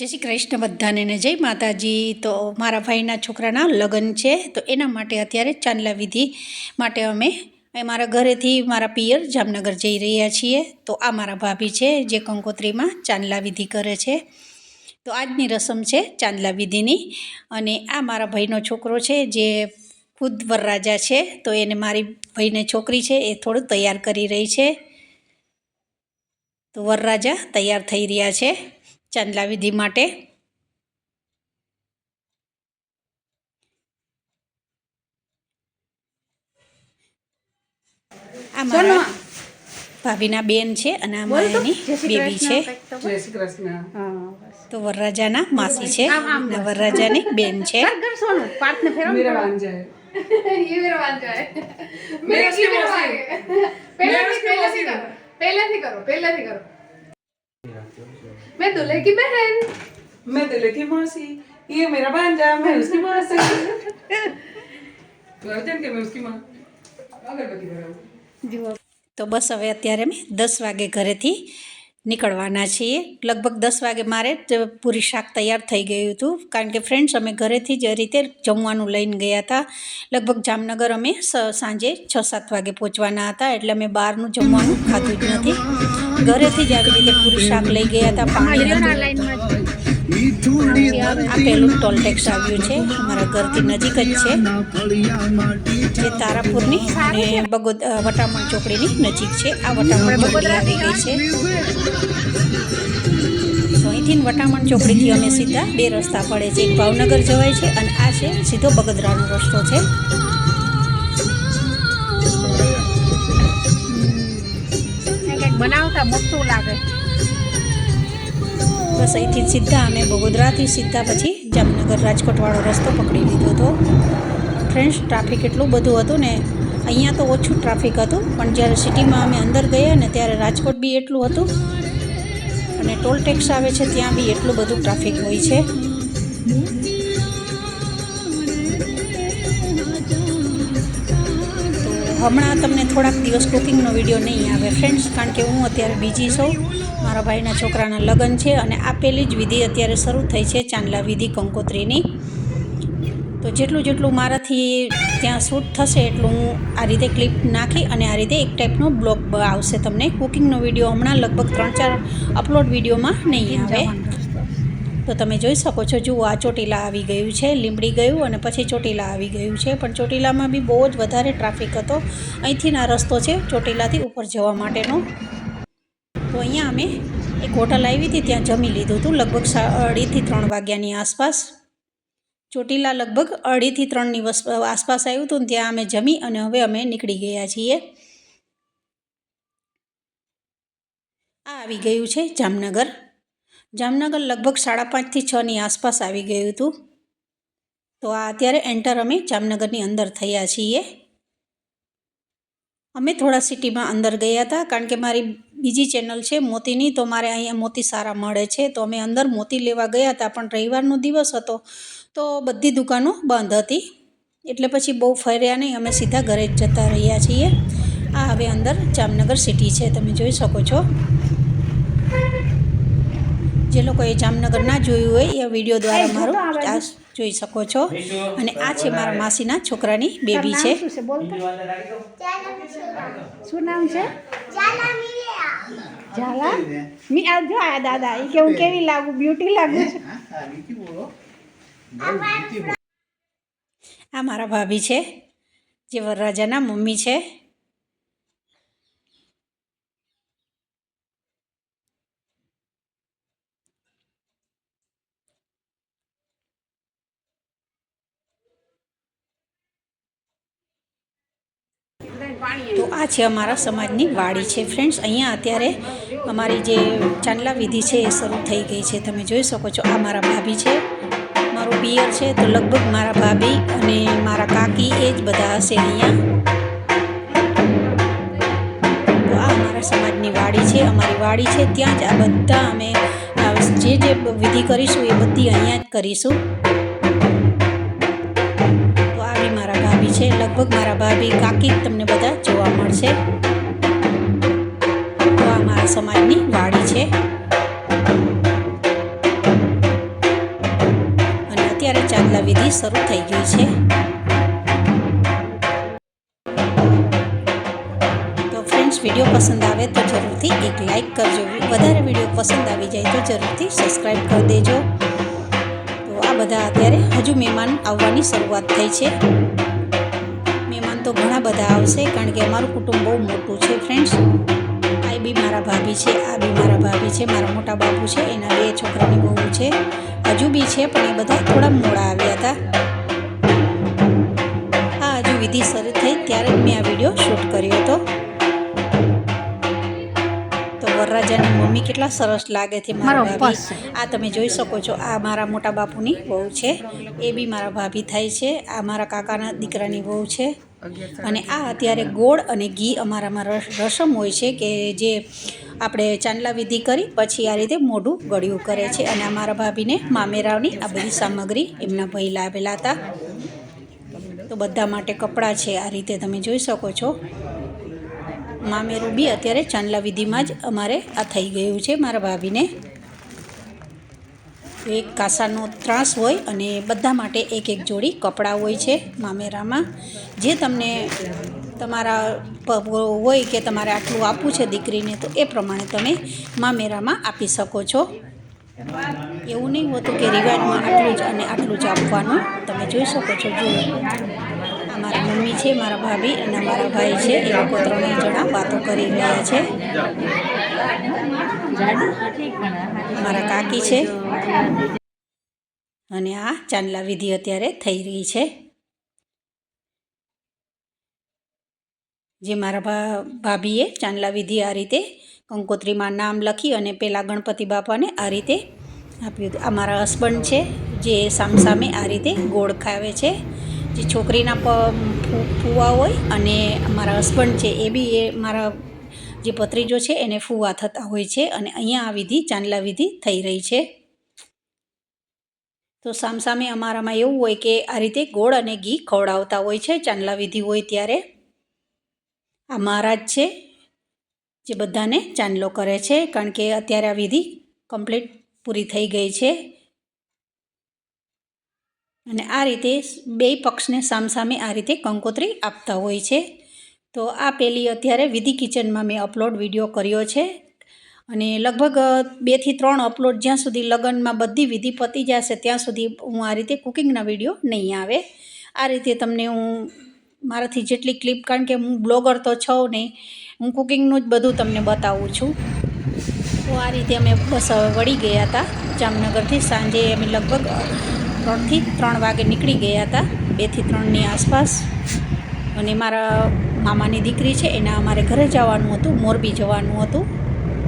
જય શ્રી કૃષ્ણ બધાને જય માતાજી. તો મારા ભાઈના છોકરાના લગ્ન છે, તો એના માટે અત્યારે ચાંદલા વિધિ માટે અમે મારા ઘરેથી મારા પિયર જામનગર જઈ રહ્યા છીએ. તો આ મારા ભાભી છે, જે કંકોત્રીમાં ચાંદલા વિધિ કરે છે. તો આજની રસમ છે ચાંદલા વિધિની. અને આ મારા ભાઈનો છોકરો છે, જે ખુદ વરરાજા છે, તો એને મારી ભાઈને છોકરી છે, એ થોડું તૈયાર કરી રહી છે. તો વરરાજા તૈયાર થઈ રહ્યા છે. ચાંદલા વિધિ માટે. ભાભીના બેન છે અને અમારા બેબી છે. તો વરરાજાના માસી છે. વરરાજાની બેન છે. પહેલાથી કરો પહેલાથી કરો. मैं दूल्हे की बहन मैं दिल्ली की मौसी ये मेरा भांजा मैं उसकी मौसी तो अर्जुन के मैं उसकी माँ अगरबत्ती लगाऊं તો બસ હવે અત્યારે અમે દસ વાગે ઘરેથી નીકળવાના છીએ. લગભગ દસ વાગે મારે પૂરી શાક તૈયાર થઈ ગયું હતું. કારણ કે ફ્રેન્ડ્સ અમે ઘરેથી જ રીતે જમવાનું લઈને ગયા હતા. લગભગ જામનગર અમે સાંજે છ સાત વાગે પહોંચવાના હતા. એટલે અમે બહારનું જમવાનું ખાધું જ નથી. ઘરેથી જ આવી રીતે પૂરી શાક લઈ ગયા હતા. પાણી હતું. આ પહેલું ટોલ ટેક્સ આવ્યું છે. અમારા ઘરથી નજીક જ છે. જે તારાપુરની અને બગોદ વટામણ ચોકડીની નજીક છે. આ વટામણ ચોકડી આવી ગઈ છે. તો અહીંથી વટામણ ચોકડીથી અમે સીધા બે રસ્તા પડે છે. એક ભાવનગર જવાય છે અને આ છે સીધો બગદરાનો રસ્તો છે. બનાવતા મોટું લાગે. બસ અહીંથી સીધા અમે બગોદરાથી સીધા પછી જામનગર રાજકોટવાળો રસ્તો પકડી લીધો હતો. ફ્રેન્ડ્સ ટ્રાફિક એટલું બધું હતું ને, અહીંયા તો ઓછું ટ્રાફિક હતું, પણ જ્યારે સિટીમાં અમે અંદર ગયા ને ત્યારે રાજકોટ બી એટલું હતું અને ટોલ ટેક્સ આવે છે ત્યાં બી એટલું બધું ટ્રાફિક હોય છે. હમણાં તમને થોડાક દિવસ કુકિંગનો વીડિયો નહીં આવે. ફ્રેન્ડ્સ કારણ કે હું અત્યારે બીજી છું મારા ભાઈના છોકરાના લગ્ન છે અને આ પહેલી જ વિધિ અત્યારે શરૂ થઈ છે ચાંદલા વિધિ કંકોત્રીની. તો જેટલું જેટલું મારાથી ત્યાં શૂટ થશે એટલું હું આ રીતે ક્લિપ નાખી અને આ રીતે એક ટાઈપનો બ્લોગ આવશે તમને. કુકિંગનો વીડિયો હમણાં લગભગ ત્રણ ચાર અપલોડ વિડીયોમાં નહીં આવે. તો તમે જોઈ શકો છો, જુઓ, આ ચોટીલા આવી ગયું છે લીંબડી ગયું અને પછી ચોટીલા આવી ગયું છે. પણ ચોટીલામાં બી બહુ જ વધારે ટ્રાફિક હતો. અહીંથી આ રસ્તો છે ચોટીલાથી ઉપર જવા માટેનો. તો અહીંયા અમે એક હોટલ આવી હતી, ત્યાં જમી લીધું હતું, લગભગ અઢીથી ત્રણ વાગ્યાની આસપાસ. ચોટીલા લગભગ અઢીથી ત્રણની આસપાસ આવ્યું હતું ત્યાં અમે જમી અને હવે અમે નીકળી ગયા છીએ. આ આવી ગયું છે જામનગર. જામનગર લગભગ સાડા પાંચથી છની આસપાસ આવી ગયું હતું. તો આ અત્યારે એન્ટર અમે જામનગરની અંદર થયા છીએ. અમે થોડા સિટીમાં અંદર ગયા હતા, કારણ કે મારી બીજી ચેનલ છે મોતીની તો મારે અહીંયા મોતી સારા મળે છે. તો અમે અંદર મોતી લેવા ગયા હતા પણ રવિવારનો દિવસ હતો તો બધી દુકાનો બંધ હતી. એટલે પછી બહુ ફર્યા નહીં અમે સીધા ઘરે જ જતા રહ્યા છીએ. આ હવે અંદર જામનગર સિટી છે તમે જોઈ શકો છો. જે લોકોએ જામનગર ના જોયું હોય એ વીડિયો દ્વારા મારું આ જોઈ શકો છો. અને આ છે મારા માસીના છોકરાની બેબી છે. શું નામ છે? ઝાલા? મી આ જો આ દાદા એ કે હું કેવી લાગુ બ્યુટી લાગુ છું? આ મારા ભાભી છે જે વરરાજાના મમ્મી છે. તો આ છે અમારા સમાજની વાડી છે. ફ્રેન્ડ્સ અહીંયા અત્યારે અમારી જે ચાંદલા વિધિ છે એ શરૂ થઈ ગઈ છે. તમે જોઈ શકો છો, આ મારા ભાભી છે. મારું પિયર છે તો લગભગ મારા ભાભી અને મારા કાકી એ જ બધા હશે અહીંયા. તો આ અમારા સમાજની વાડી છે. અમારી વાડી છે, ત્યાં જ આ બધા અમે જે જે વિધિ કરીશું એ બધી અહીંયા જ કરીશું. લગભગ મારા ભાભી કાકી તમને બધા જોવા મળશે. તો આ મારા સમાજની વાડી છે. અને અત્યારે ચાંદલા વિધિ શરૂ થઈ ગઈ છે. તો ફ્રેન્ડ્સ વીડિયો પસંદ આવે તો જરૂરથી એક લાઈક કરજો. વધારે વીડિયો પસંદ આવી જાય તો જરૂરથી સબસ્ક્રાઈબ કરી દેજો. તો આ બધા અત્યારે હજુ મહેમાન આવવાની શરૂઆત થઈ છે. ઘણા બધા આવશે કારણ કે અમારું કુટુંબ બહુ મોટું છે ફ્રેન્ડ્સ આ બી મારા ભાભી છે આ બી મારા ભાભી છે મારા મોટા બાપુ છે એના બે છોકરાની બહુ છે. હજુ બી છે પણ એ બધા થોડા મોડા આવ્યા હતા. આ હજુ વિધિ શરૂ થઈ ત્યારે જ મેં આ વીડિયો શૂટ કર્યો હતો. તો વરરાજાની મમ્મી કેટલા સરસ લાગે છે મારા ભાભી. આ તમે જોઈ શકો છો આ મારા મોટા બાપુની વહુ છે. એ બી મારા ભાભી થાય છે આ મારા કાકાના દીકરાની વહુ છે. અને આ અત્યારે ગોળ અને ઘી અમારામાં રસ- રસમ હોય છે કે જે આપણે ચાંદલા વિધિ કરી પછી આ રીતે મોઢું ગળ્યું કરે છે. અને આ મારા ભાભીને મામેરાવની આ બધી સામગ્રી એમના ભાઈ લાવેલા હતા. તો બધા માટે કપડાં છે, આ રીતે તમે જોઈ શકો છો. મામેરું બી અત્યારે ચાંદલા વિધિમાં જ અમારે આ થઈ ગયું છે, મારા ભાભીને. એક કાસાનો ત્રાસ હોય અને બધા માટે એક એક જોડી કપડાં હોય છે મામેરામાં. જે તમને તમારા હોય કે તમારે આટલું આપવું છે દીકરીને, તો એ પ્રમાણે તમે મામેરામાં આપી શકો છો. એવું નહીં હોતું કે રિવાજમાં આટલું જ અને આટલું જ આપવાનું. તમે જોઈ શકો છો જુઓ મારા મમ્મી છે, મારા ભાભી અને મારા ભાઈ છે, એ લોકો ત્રણેય જણા વાતો કરી રહ્યા છે. મારા કાકી છે. અને આ ચાંદલા વિધિ અત્યારે થઈ રહી છે. જે મારા ભાભીએ ચાંદલા વિધિ આ રીતે કંકોત્રીમાં નામ લખી અને પેલા ગણપતિ બાપાને આ રીતે આપ્યું આ મારા હસબન્ડ છે જે સામસામે આ રીતે ગોળ ખાવે છે. જે છોકરીના ફૂવા હોય અને મારા હસબન્ડ છે એ બી એ મારા જે ભત્રીજો છે એને ફૂવા થતા હોય છે અને અહીંયા આ વિધિ ચાંદલા વિધિ થઈ રહી છે. તો સામસામે અમારામાં એવું હોય કે આ રીતે ગોળ અને ઘી ખવડાવતા હોય છે, ચાંદલા વિધિ હોય ત્યારે. આ મહારાજ છે જે બધાને ચાંદલો કરે છે, કારણ કે અત્યારે આ વિધિ કમ્પ્લીટ પૂરી થઈ ગઈ છે. અને આ રીતે બે પક્ષને સામસામે આ રીતે કંકોત્રી આપતા હોય છે. તો આ પેલી અત્યારે વિધિ કિચનમાં મેં અપલોડ વીડિયો કર્યો છે. અને લગભગ બેથી ત્રણ અપલોડ જ્યાં સુધી લગ્નમાં બધી વિધિ પતી જશે, ત્યાં સુધી હું આ રીતે કુકિંગના વીડિયો નહીં આવે. આ રીતે તમને હું મારાથી જેટલી ક્લિપ, કારણ કે હું બ્લોગર તો છું નહીં, હું કુકિંગનું જ બધું તમને બતાવું છું. તો આ રીતે અમે બસ વળી ગયા હતા. જામનગરથી સાંજે અમે લગભગ ત્રણથી ત્રણ વાગે નીકળી ગયા હતા, બેથી ત્રણની આસપાસ. અને મારા મામાની દીકરી છે, એના અમારે ઘરે જવાનું હતું, મોરબી જવાનું હતું.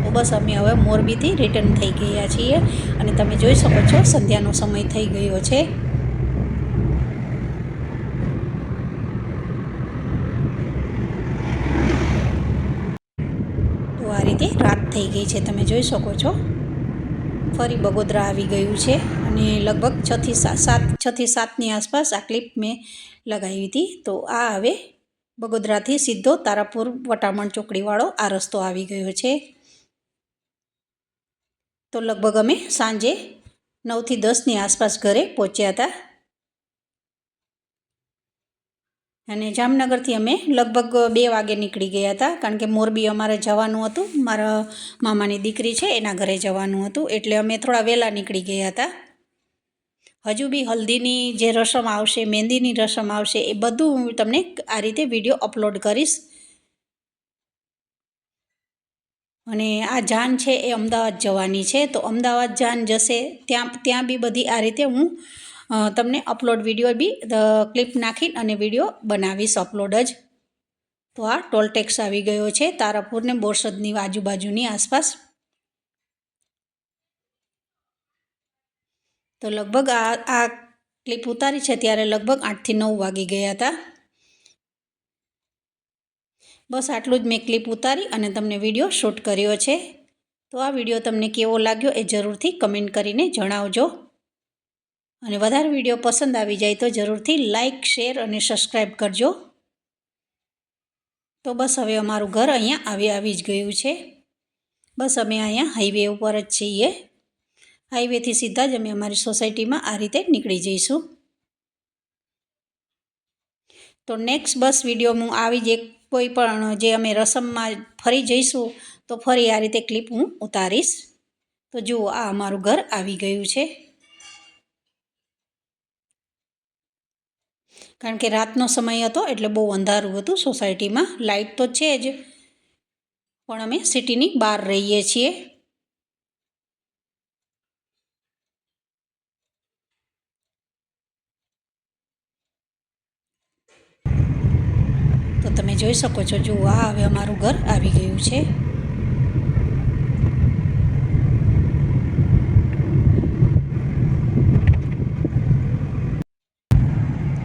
તો બસ અમે હવે મોરબીથી રિટર્ન થઈ ગયા છીએ અને તમે જોઈ શકો છો, સંધ્યાનો સમય થઈ ગયો છે. તો આ રીતે રાત થઈ ગઈ છે, તમે જોઈ શકો છો. ફરી બગોદરા આવી ગયું છે અને લગભગ છથી સાત સાત છથી સાતની આસપાસ આ ક્લિપ મેં લગાવી હતી. તો આ હવે બગોદરાથી સીધો તારાપુર વટામણ ચોકડીવાળો આ રસ્તો આવી ગયો છે. તો લગભગ અમે સાંજે નવથી દસની આસપાસ ઘરે પહોંચ્યા હતા. અને જામનગરથી અમે લગભગ બે વાગે નીકળી ગયા હતા, કારણ કે મોરબી અમારે જવાનું હતું. મારા મામાની દીકરી છે, એના ઘરે જવાનું હતું. એટલે અમે થોડા વહેલા નીકળી ગયા હતા. હજુ બી હલ્દીની જે રસમ આવશે મહેંદીની રસમ આવશે, એ બધું હું તમને આ રીતે વીડિયો અપલોડ કરીશ. અને આ જાન છે એ અમદાવાદ જવાની છે, તો અમદાવાદ જાન જશે, ત્યાં ત્યાં બી બધી આ રીતે હું તમને અપલોડ વીડિયો બી ક્લિપ નાખીને અને વીડિયો બનાવીશ અપલોડ જ. તો આ ટોલટેક્સ આવી ગયો છે તારાપુર ને બોરસદની આજુબાજુની આસપાસ. તો લગભગ આ આ ક્લિપ ઉતારી છે ત્યારે લગભગ આઠથી નવ વાગી ગયા હતા. બસ આટલું જ મેં ક્લિપ ઉતારી અને તમને વીડિયો શૂટ કર્યો છે. તો આ વીડિયો તમને કેવો લાગ્યો એ જરૂરથી કમેન્ટ કરીને જણાવજો. અને વધારે વીડિયો પસંદ આવી જાય તો જરૂરથી લાઇક શેર અને સબસ્ક્રાઈબ કરજો. તો બસ હવે અમારું ઘર અહીંયા આવી આવી જ ગયું છે. બસ અમે અહીંયા હાઈવે ઉપર જ છીએ. હાઈવેથી સીધા જ અમે અમારી સોસાયટીમાં આ રીતે નીકળી જઈશું. તો નેક્સ્ટ બસ વીડિયો હું આવી જ કોઈ પણ જે અમે રસમમાં ફરી જઈશું, તો ફરી આ રીતે ક્લિપ હું ઉતારીશ. તો જુઓ, આ અમારું ઘર આવી ગયું છે. કારણ કે રાતનો સમય હતો, એટલે બહુ અંધારું હતું સોસાયટીમાં. લાઇટ તો છે જ, પણ અમે સિટીની બહાર રહીએ છીએ. તો તમે જોઈ શકો છો, જુઓ, આ હવે અમારું ઘર આવી ગયું છે.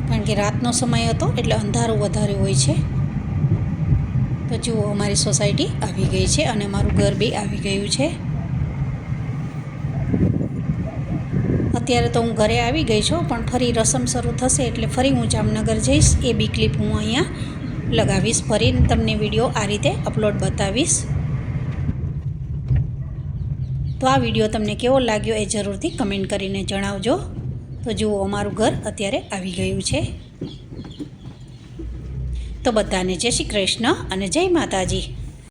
કારણ કે રાતનો સમય હતો, એટલે અંધારું વધારે હોય છે. તો જુઓ, અમારી સોસાયટી આવી ગઈ છે અને અમારું ઘર બી આવી ગયું છે. અત્યારે તો હું ઘરે આવી ગઈ છું, પણ ફરી રસમ શરૂ થશે એટલે ફરી હું જામનગર જઈશ. એ બી ક્લિપ હું અહીંયા લગાવીશ. ફરીને તમને વીડિયો આ રીતે અપલોડ બતાવીશ. તો આ વીડિયો તમને કેવો લાગ્યો એ જરૂરથી કમેન્ટ કરીને જણાવજો. તો જુઓ, અમારું ઘર અત્યારે આવી ગયું છે. તો બધાને જય શ્રી કૃષ્ણ અને જય માતાજી.